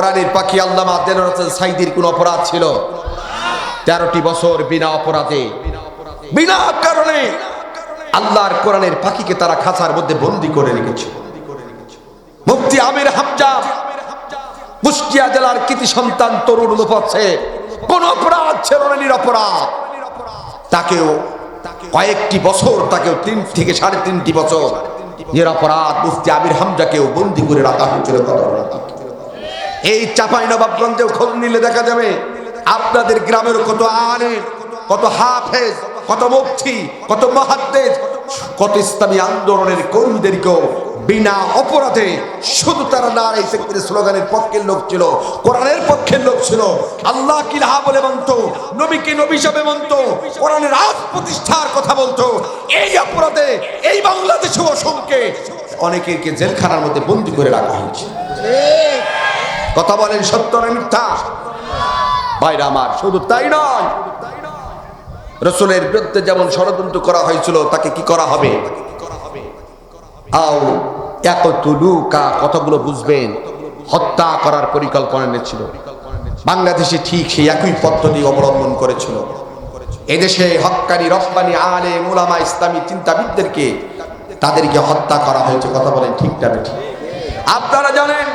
কোরআনের পাখি আল্লামা দেলোর হোসেন সাইদির কোন অপরাধ ছিল? তেরোটি বছর বিনা অপরাধে। বিনা কারণে আল্লাহর কোরআনের পাখিকে তারা খাঁচার মধ্যে বন্দি করে মুফতি আমির হামজা, কুষ্টিয়া জেলার কৃতি সন্তান তরুণ কোন অপরাধ ছিল না, নিরপরাধ। তাকেও কয়েকটি বছর, তাকেও তিন থেকে সাড়ে তিনটি বছর নিরপরাধ মুফতি আমির হামজাকেও বন্দি করে রাখা হয়েছিল এই চাপাই নবাবগঞ্জেও খোঁজ নিলে দেখা যাবে আপনাদের গ্রামের কত আলেম, কত হাফেজ, কত মুক্তি কত মহাদ্দেজ, কত ইসলামী আন্দোলনের কর্মীদেরকেও বিনা অপরাধে শুধু তারা নারাই সেক্টরের স্লোগানের পক্ষের লোক ছিল, কোরআনের পক্ষের লোক ছিল। আল্লাহ কি রাহা বলে মানত নবীকে নবী হিসাবে মানত কোরআনের রাজ প্রতিষ্ঠার কথা বলতো। এই অপরাধে এই বাংলাদেশে অসংখ্যে অনেকেরকে জেলখানার মধ্যে বন্দি করে রাখা হয়েছে। কথা বলেন সত্য না মিথ্যা? ভাইরা আমার, শুধু তাই নয়। রসুলের বিরুদ্ধে যেমন ষড়যন্ত্র করা হয়েছিল, তাকে কি করা হবে? আও এত তুলুকা কতগুলো বুঝবেন, হত্যা করার পরিকল্পনা নিয়েছিল বাংলাদেশে ঠিক সেই একই পদ্ধতি অবলম্বন করেছিল। এদেশে হক্কানি রফবানি আলে মুলামা ইসলামী চিন্তাবিদদেরকে তাদেরকে হত্যা করা হয়েছে, কথা বলেন ঠিকটা বেঠিক। আপনারা জানেন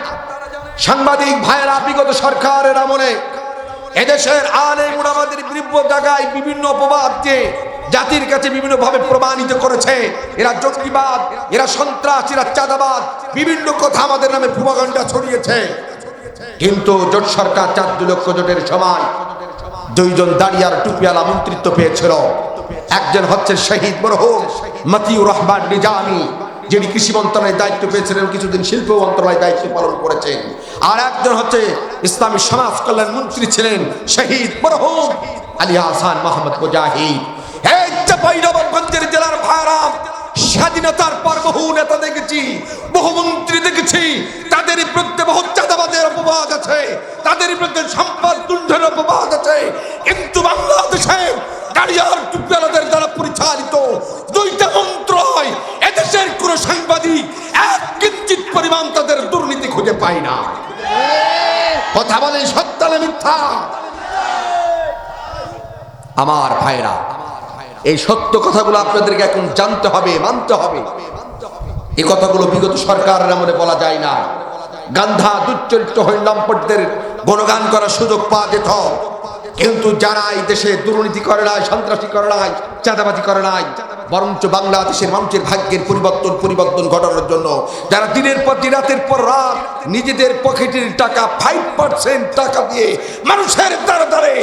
সাংবাদিক ভাইয়েরা, বিগত সরকারের আমলে এদেশের আলে মুরামাদের বিরুদ্ধ জায়গায় বিভিন্ন অপবাদ দিয়ে জাতির কাছে বিভিন্ন ভাবে প্রমাণিত করেছে। এরা জঙ্গিবাদ এরা সন্ত্রাস, এরা চাঁদাবাদ, বিভিন্ন কথা আমাদের নামে প্রভাগণ্ডা ছড়িয়েছে। কিন্তু জোট সরকার চার লক্ষ জোটের সময় দুইজন দাঁড়িয়ার টুপিয়ালা মন্ত্রিত্ব পেয়েছিল। একজন হচ্ছে শহীদ মরহুম মতিউর রহমান নিজামি। যিনি কৃষি মন্ত্রণালয়ের দায়িত্ব পেয়েছিলেন কিছুদিন শিল্প মন্ত্রণালয়ের দায়িত্ব পালন করেছেন। আর একজন হচ্ছে ইসলামী সমাজ কল্যাণ মন্ত্রী ছিলেন শহীদ মরহুম আলী হাসান মোহাম্মদ মুজাহিদ। জেলার স্বাধীনতার পর নেতা দেখেছি দেখেছি, তাদের বহু চাঁদাবাদের আছে, তাদের আছে। কিন্তু বাংলাদেশে পরিমাণ তাদের দুর্নীতি খুঁজে পায় না। কথা বলে সত্য না মিথ্যা? আমার ভাইরা, এই সত্য কথাগুলো আপনাদেরকে এখন জানতে হবে, মানতে হবে। এই কথাগুলো বিগত সরকারের আমলে বলা যায় না। গান্ধা দুচ্চরিত্র হরিনামপটদের গুণগান করার সুযোগ পাওয়া যেত। কিন্তু যারা এই দেশে দুর্নীতি করে নাই, সন্ত্রাসী করে নাই, চাঁদাবাজি করে নাই, বরঞ্চ বাংলাদেশের মানুষের ভাগ্যের পরিবর্তন পরিবর্তন ঘটানোর জন্য, যারা দিনের পর দিন, রাতের পর রাত নিজেদের পকেটের টাকা ফাইভ পার্সেন্ট টাকা দিয়ে মানুষের দ্বারা দ্বারে